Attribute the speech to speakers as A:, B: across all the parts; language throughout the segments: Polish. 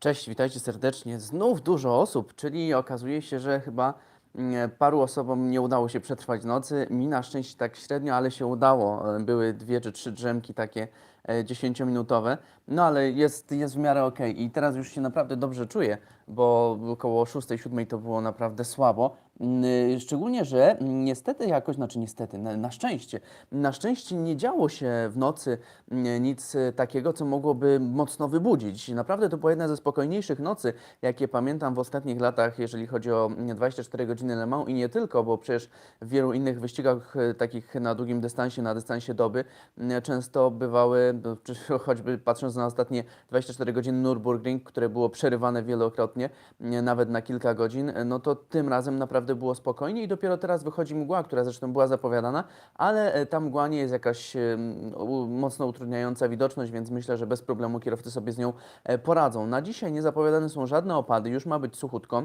A: Cześć, witajcie serdecznie. Znów dużo osób, czyli okazuje się, że chyba mm, paru osobom nie udało się przetrwać nocy. Mi na szczęście tak średnio, ale się udało. E, Były dwie czy trzy drzemki takie e, 10-minutowe, no ale jest, jest w miarę okej. I teraz już się naprawdę dobrze czuję, bo około 6-7 to było naprawdę słabo. Mm, y, Szczególnie, że mm, niestety jakoś, znaczy niestety, na, na szczęście, na szczęście nie działo się w nocy mm, nic y, takiego, co mogłoby mocno wybudzić. Naprawdę to była jedna ze spokojniejszych nocy, jakie pamiętam w ostatnich latach, jeżeli chodzi o mm, 24 godziny Le Mans i nie tylko, bo przecież w wielu innych wyścigach y, takich na długim dystansie, na dystansie doby, mm, często bywały, no, choćby patrząc na ostatnie 24 godziny Nürburgring, które było przerywane wielokrotnie, nie, nawet na kilka godzin, no to tym razem naprawdę było spokojnie i dopiero teraz wychodzi mgła, która zresztą była zapowiadana, ale e, ta mgła nie jest jakaś mocno utrudniająca widoczność, więc myślę, że bez problemu kierowcy sobie z nią e, poradzą. Na dzisiaj nie zapowiadane są żadne opady, już ma być suchutko.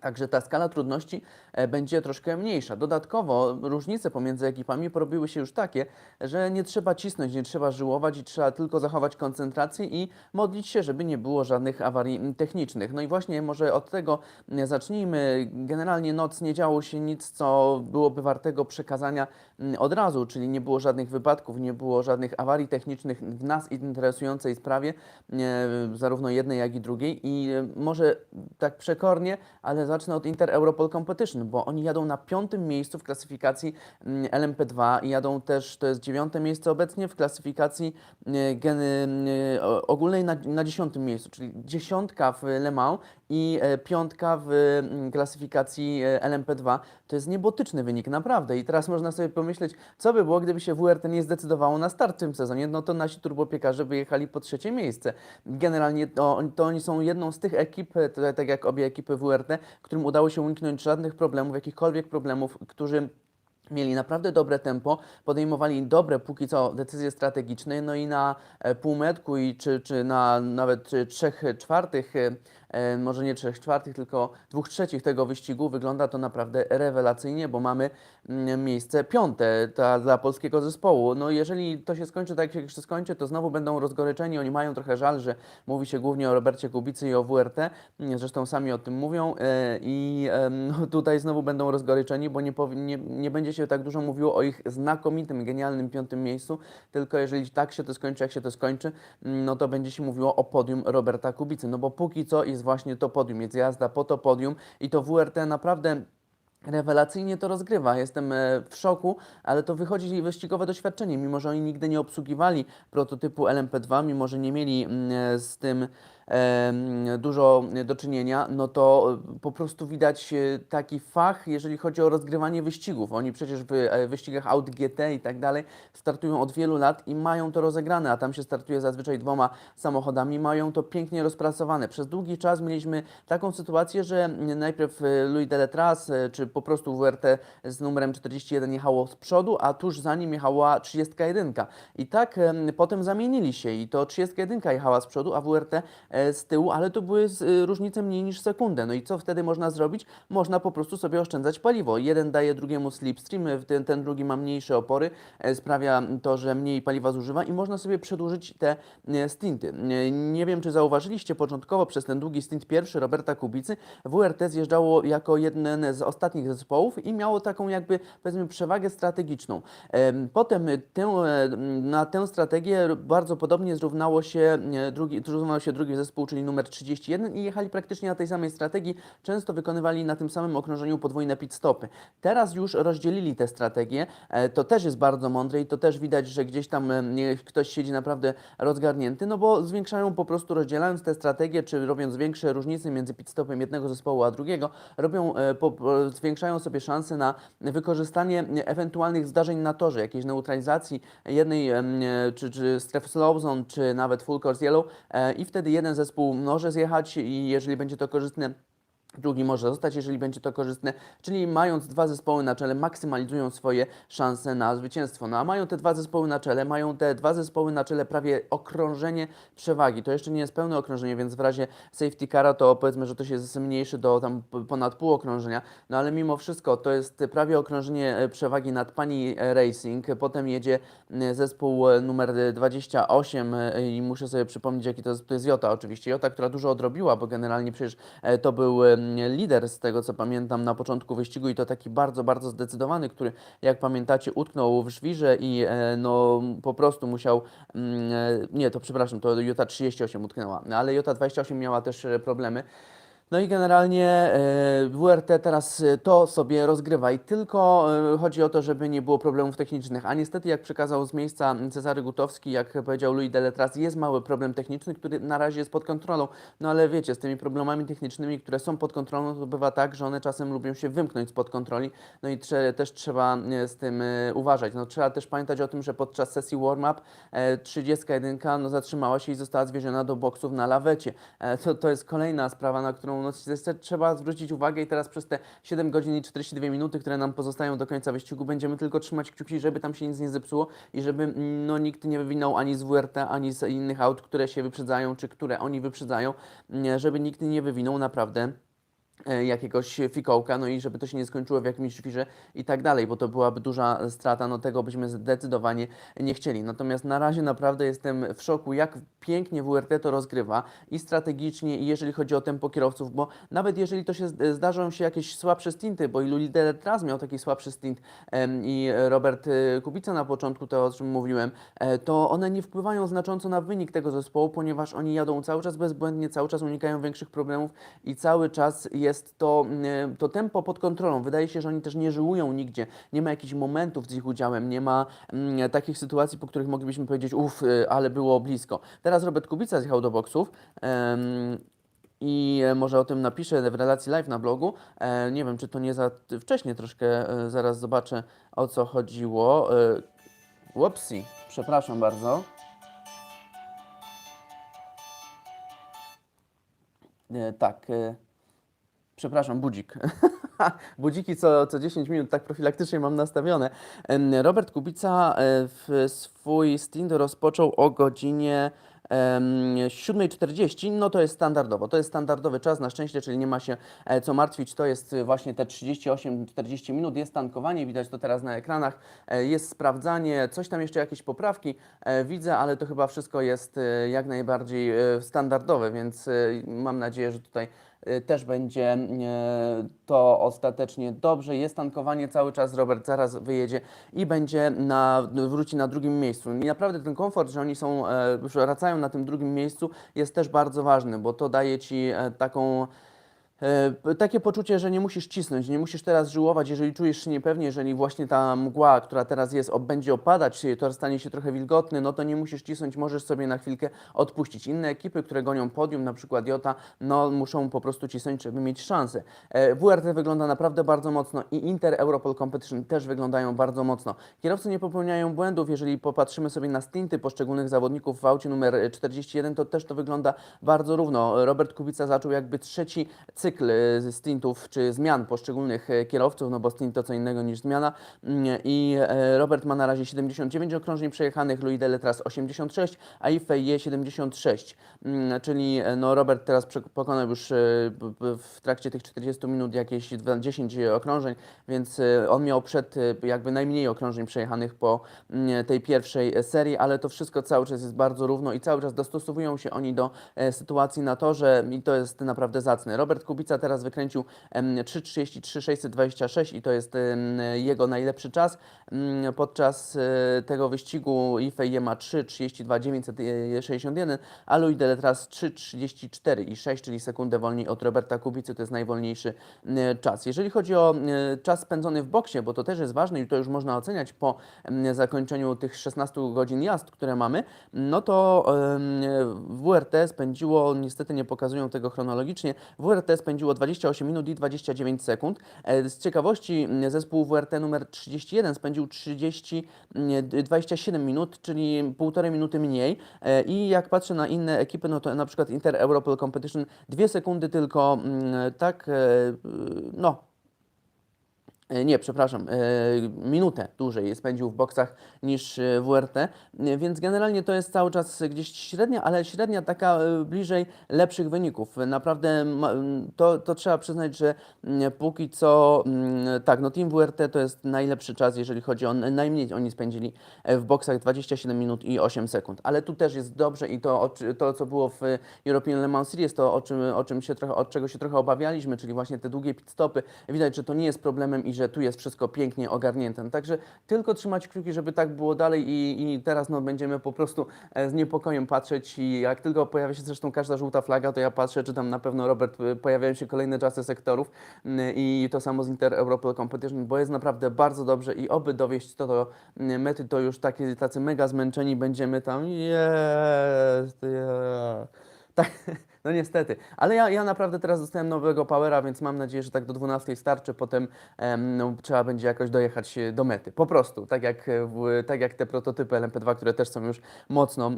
A: Także ta skala trudności e, będzie troszkę mniejsza. Dodatkowo różnice pomiędzy ekipami porobiły się już takie, że nie trzeba cisnąć, nie trzeba żyłować i trzeba tylko zachować koncentrację i modlić się, żeby nie było żadnych awarii mm, technicznych. No i właśnie może od tego mm, zacznijmy. Generalnie noc nie działo się nic, co byłoby wartego przekazania mm, od razu, czyli nie było żadnych wypadków, nie było żadnych awarii technicznych w nas interesującej sprawie, zarówno jednej, jak i drugiej. I e, może tak przekornie, ale zacznę od Inter Europol Competition, bo oni jadą na piątym miejscu w klasyfikacji mm, LMP2 i jadą też, to jest dziewiąte miejsce obecnie w klasyfikacji e, o- ogólnej na, na dziesiątym miejscu, czyli dziesiątka w Le Mans i e, piątka w mm, klasyfikacji e, LMP2. To jest niebotyczny wynik, naprawdę. I teraz można sobie pomyśleć, co by było, gdyby się WRT nie zdecydowało na start w tym sezonie, no to nasi turbopiekarze by jechali po trzecie miejsce. Generalnie to, to oni są jedną z tych ekip, e, tak jak obie ekipy WRT, którym udało się uniknąć żadnych problemów, jakichkolwiek problemów, którzy Mieli naprawdę dobre tempo, podejmowali dobre póki co decyzje strategiczne, no i na półmetku i czy, czy na nawet trzech czwartych, może nie trzech czwartych, tylko dwóch trzecich tego wyścigu. Wygląda to naprawdę rewelacyjnie, bo mamy mm, miejsce piąte ta, dla polskiego zespołu. No jeżeli to się skończy tak, jak się skończy, to znowu będą rozgoryczeni, oni mają trochę żal, że mówi się głównie o Robercie Kubicy i o WRT, zresztą sami o tym mówią e, i no, tutaj znowu będą rozgoryczeni, bo nie, nie, nie będzie się tak dużo mówiło o ich znakomitym, genialnym piątym miejscu, tylko jeżeli tak się to skończy, jak się to skończy, mm, no to będzie się mówiło o podium Roberta Kubicy, no bo póki co jest właśnie to podium, jest jazda po to podium i to WRT naprawdę Rewelacyjnie to rozgrywa. Jestem e, w szoku, ale to wychodzi wyścigowe doświadczenie. Mimo, że oni nigdy nie obsługiwali prototypu LMP2, mimo, że nie mieli mm, e, z tym dużo do czynienia, no to e, po prostu widać e, taki fach, jeżeli chodzi o rozgrywanie wyścigów. Oni przecież w e, wyścigach Audi GT i tak dalej startują od wielu lat i mają to rozegrane, a tam się startuje zazwyczaj dwoma samochodami, mają to pięknie rozpracowane. Przez długi czas mieliśmy taką sytuację, że najpierw Louis Deletras, czy po prostu WRT z numerem 41 jechało z przodu, a tuż za nim jechała 31. I tak em, potem zamienili się i to 31 jechała z przodu, a WRT z tyłu, ale to były y, różnice mniej niż sekundę. No i co wtedy można zrobić? Można po prostu sobie oszczędzać paliwo. Jeden daje drugiemu slipstream, e, ten, ten drugi ma mniejsze opory, e, sprawia to, że mniej paliwa zużywa i można sobie przedłużyć te e, stinty. E, Nie wiem, czy zauważyliście początkowo przez ten długi stint pierwszy Roberta Kubicy, WRT zjeżdżało jako jeden z ostatnich zespołów i miało taką jakby powiedzmy przewagę strategiczną. Em, Potem e, tę, e, na tę strategię bardzo podobnie zrównało się e, drugi, zrównał się drugi zespół, czyli numer 31 i jechali praktycznie na tej samej strategii, często wykonywali na tym samym okrążeniu podwójne pit stopy. Teraz już rozdzielili te strategie, e, to też jest bardzo mądre i to też widać, że gdzieś tam ktoś siedzi naprawdę rozgarnięty, no bo zwiększają po prostu, rozdzielając te strategie, czy robiąc większe różnice między pit stopem jednego zespołu a drugiego, robią, e, zwiększają sobie szanse na wykorzystanie ewentualnych zdarzeń na torze, jakiejś neutralizacji jednej czy, czy strefy slow zone, czy nawet full course yellow e, i wtedy jeden zespół może zjechać i jeżeli będzie to korzystne Drugi może zostać, jeżeli będzie to korzystne, czyli mając dwa zespoły na czele, maksymalizują swoje szanse na zwycięstwo. No a mają te dwa zespoły na czele, mają te dwa zespoły na czele prawie okrążenie przewagi. To jeszcze nie jest pełne okrążenie, więc w razie safety cara to powiedzmy, że to się zmniejszy do tam ponad pół okrążenia, no ale mimo wszystko to jest prawie okrążenie e, przewagi nad Pani Racing. Potem jedzie e, zespół e, numer 28 e, i muszę sobie przypomnieć, jaki to jest, to jest Jota oczywiście. Jota, która dużo odrobiła, bo generalnie przecież e, to był lider z tego, co pamiętam na początku wyścigu i to taki bardzo, bardzo zdecydowany, który jak pamiętacie utknął w żwirze i e, no po prostu musiał, mm, e, nie to przepraszam, to Jota 38 utknęła, ale Jota 28 miała też e, problemy. No i generalnie e, WRT teraz e, to sobie rozgrywa i tylko e, chodzi o to, żeby nie było problemów technicznych. A niestety, jak przekazał z miejsca Cezary Gutowski, jak powiedział Louis Deletras, jest mały problem techniczny, który na razie jest pod kontrolą. No ale wiecie, z tymi problemami technicznymi, które są pod kontrolą, to bywa tak, że one czasem lubią się wymknąć spod kontroli. No i trze, też trzeba z tym uważać. No trzeba też pamiętać o tym, że podczas sesji warm-up e, 31 no, zatrzymała się i została zwieziona do boksów na lawecie. To, to jest kolejna sprawa, na którą no, niestety trzeba zwrócić uwagę i teraz przez te 7 godzin i 42 minuty, które nam pozostają do końca wyścigu, będziemy tylko trzymać kciuki, żeby tam się nic nie zepsuło i żeby mm, no, nikt nie wywinął ani z WRT, ani z innych aut, które się wyprzedzają, czy które oni wyprzedzają, mm, żeby nikt nie wywinął naprawdę jakiegoś fikołka, no i żeby to się nie skończyło w jakimś świrze i tak dalej, bo to byłaby duża strata, no tego byśmy zdecydowanie nie chcieli. Natomiast na razie naprawdę jestem w szoku, jak pięknie WRT to rozgrywa i strategicznie, i jeżeli chodzi o tempo kierowców, bo nawet jeżeli to się zdarzą się jakieś słabsze stinty, bo i Luli Deletraz miał taki słabszy stint i Robert e, Kubica na początku, to o czym mówiłem, e, to one nie wpływają znacząco na wynik tego zespołu, ponieważ oni jadą cały czas bezbłędnie, cały czas unikają większych problemów i cały czas jest to, mm, to tempo pod kontrolą. Wydaje się, że oni też nie żyłują nigdzie, nie ma jakichś momentów z ich udziałem, nie ma mm, takich sytuacji, po których moglibyśmy powiedzieć, uff, y, ale było blisko. Teraz Robert Kubica zjechał do boksów. em, i e, może o tym napiszę w relacji live na blogu. E, nie wiem, czy to nie za wcześnie troszkę, e, zaraz zobaczę o co chodziło. Whoopsie, przepraszam bardzo. Tak, przepraszam, budzik. Budziki co, co 10 minut, tak profilaktycznie mam nastawione. Robert Kubica e, w swój stint rozpoczął o godzinie em, 7.40, no to jest standardowo, to jest standardowy czas na szczęście, czyli nie ma się e, co martwić, to jest właśnie te 38-40 minut, jest tankowanie, widać to teraz na ekranach, e, jest sprawdzanie, coś tam jeszcze jakieś poprawki widzę, ale to chyba wszystko jest jak najbardziej standardowe, więc mam nadzieję, że tutaj też będzie e, to ostatecznie dobrze. Jest tankowanie cały czas, Robert zaraz wyjedzie i będzie na, wróci na drugim miejscu. I naprawdę ten komfort, że oni są, e, wracają na tym drugim miejscu jest też bardzo ważny, bo to daje Ci e, taką takie poczucie, że nie musisz cisnąć, nie musisz teraz żyłować, jeżeli czujesz się niepewnie, jeżeli właśnie ta mgła, która teraz jest, będzie opadać, e, to stanie się trochę wilgotny, no to nie musisz cisnąć, możesz sobie na chwilkę odpuścić. Inne ekipy, które gonią podium, na przykład Jota, no muszą po prostu cisnąć, żeby mieć szansę. E, WRT wygląda naprawdę bardzo mocno i Inter Europol Competition też wyglądają bardzo mocno. Kierowcy nie popełniają błędów, jeżeli popatrzymy sobie na stinty poszczególnych zawodników w aucie numer 41, to też to wygląda bardzo równo. Robert Kubica zaczął jakby trzeci cykl z stintów czy zmian poszczególnych e, kierowców, no bo stint to co innego niż zmiana. Mm, I e, Robert ma na razie 79 okrążeń przejechanych, Louis Deletras 86, a Ifeje 76. Mm, Czyli e, no Robert teraz pokonał już e, w trakcie tych 40 minut jakieś dwa- 10 okrążeń, więc on miał przed jakby najmniej okrążeń przejechanych po mm, tej pierwszej serii, ale to wszystko cały czas jest bardzo równo i cały czas dostosowują się oni do sytuacji na torze i to jest naprawdę zacne. Robert Kubica teraz wykręcił em, 3.33 626 i to jest jego najlepszy czas. Mm, Podczas e, tego wyścigu Ifeje ma 3.32 961, a Louis Deletras 3.34 i 6, czyli sekundę wolniej od Roberta Kubicy, to jest najwolniejszy e, czas. Jeżeli chodzi o e, czas spędzony w boksie, bo to też jest ważne i to już można oceniać po zakończeniu tych 16 godzin jazd, które mamy, no to WRT spędziło, niestety nie pokazują tego chronologicznie, WRT spędziło 28 minut i 29 sekund. E, Z ciekawości zespół WRT numer 31 spędził 30, m, d- 27 minut, czyli półtorej minuty mniej. E, I jak patrzę na inne ekipy, no to na przykład Inter Europol Competition dwie sekundy tylko, tak, e, no, Nie, przepraszam, e, minutę dłużej spędził w boksach niż e, WRT, e, więc generalnie to jest cały czas gdzieś średnia, ale średnia taka e, bliżej lepszych wyników. Naprawdę to, to trzeba przyznać, że póki co, tak, no Team WRT to jest najlepszy czas, jeżeli chodzi o najmniej oni spędzili e, w boksach 27 minut i 8 sekund, ale tu też jest dobrze i to, to co było w European Le Mans Series, to o czym, o czym się trochę, od czego się trochę obawialiśmy, czyli właśnie te długie pit stopy, widać, że to nie jest problemem i że tu jest wszystko pięknie ogarnięte. Także tylko trzymać kciuki, żeby tak było dalej i, i teraz no, będziemy po prostu e, z niepokojem patrzeć i jak tylko pojawia się zresztą każda żółta flaga, to ja patrzę, czy tam na pewno Robert, y, pojawiają się kolejne czasy sektorów mm, i to samo z Inter Europol Competition, bo jest naprawdę bardzo dobrze i oby dowieść to do mm, mety, to już takie, tacy mega zmęczeni będziemy tam, jest, jest. Tak, no niestety. Ale ja, ja naprawdę teraz dostałem nowego powera, więc mam nadzieję, że tak do 12 starczy. Potem em, no, trzeba będzie jakoś dojechać e, do mety. Po prostu, tak jak, e, w, tak jak te prototypy LMP2, które też są już mocno,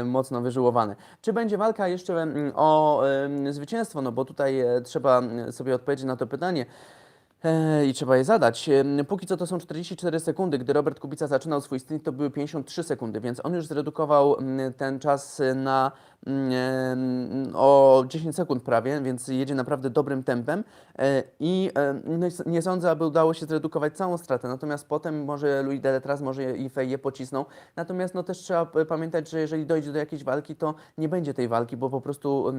A: e, mocno wyżyłowane. Czy będzie walka jeszcze o em, zwycięstwo? No bo tutaj e, trzeba sobie odpowiedzieć na to pytanie. E, I trzeba je zadać. Póki co to są 44 sekundy. Gdy Robert Kubica zaczynał swój stint, to były 53 sekundy, więc on już zredukował ten czas na o 10 sekund prawie, więc jedzie naprawdę dobrym tempem E, i no, nie sądzę, aby udało się zredukować całą stratę. Natomiast potem może Louis Deletraz, może i Fej je pocisną. Natomiast no też trzeba pamiętać, że jeżeli dojdzie do jakiejś walki, to nie będzie tej walki, bo po prostu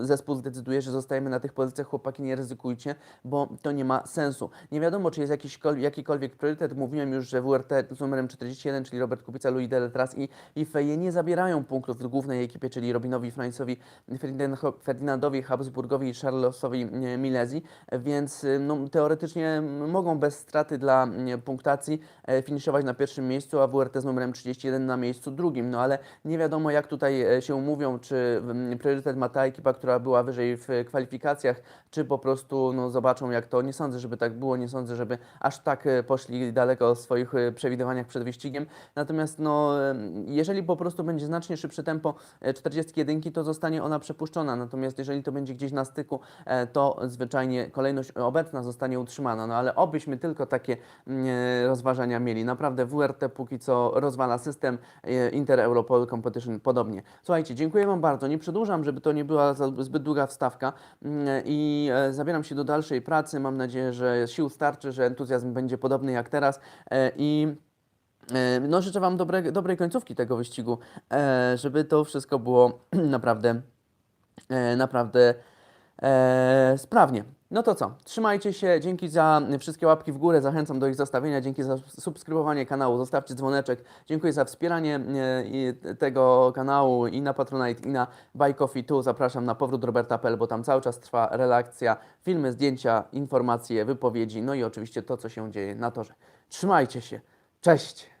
A: zespół zdecyduje, że zostajemy na tych pozycjach, chłopaki nie ryzykujcie, bo to nie ma sensu. Nie wiadomo, czy jest jakiś, kol- jakikolwiek priorytet. Mówiłem już, że WRT z numerem 41, czyli Robert Kubica, Louis Deletraz i, i Feje nie zabierają punktów w głównej ekipie, czyli Robinowi Francowi, Ferdinandowi Habsburgowi i Charlesowi Milezi, więc no, teoretycznie mogą bez straty dla punktacji e, finiszować na pierwszym miejscu, a WRT z numerem 31 na miejscu drugim. No ale nie wiadomo, jak tutaj e, się umówią, czy m, priorytet ma ta ekipa, która była wyżej w kwalifikacjach, czy po prostu no, zobaczą, jak to. Nie sądzę, żeby tak było, nie sądzę, żeby aż tak e, poszli daleko w swoich przewidywaniach przed wyścigiem. Natomiast no, jeżeli po prostu będzie znacznie szybsze tempo e, 41, to zostanie ona przepuszczona. Natomiast jeżeli to będzie gdzieś na styku, e, to zwyczajnie kolejność obecna zostanie utrzymana. No ale obyśmy tylko takie mm, e, rozważania mieli. Naprawdę WRT póki co rozwala system, e, Inter Europol Competition podobnie. Słuchajcie, dziękuję Wam bardzo. Nie przedłużam, żeby to nie była zbyt długa wstawka mm, i zabieram się do dalszej pracy. Mam nadzieję, że sił starczy, że entuzjazm będzie podobny jak teraz i No, życzę Wam dobre, dobrej końcówki tego wyścigu, e, żeby to wszystko było naprawdę, e, naprawdę e, sprawnie. No to co, trzymajcie się, dzięki za wszystkie łapki w górę, zachęcam do ich zostawienia, dzięki za subskrybowanie kanału, zostawcie dzwoneczek, dziękuję za wspieranie e, tego kanału i na Patronite i na Buy Coffee, tu. Zapraszam na powrót Roberta.pl, bo tam cały czas trwa relakcja, filmy, zdjęcia, informacje, wypowiedzi, no i oczywiście to, co się dzieje na torze. Trzymajcie się, cześć!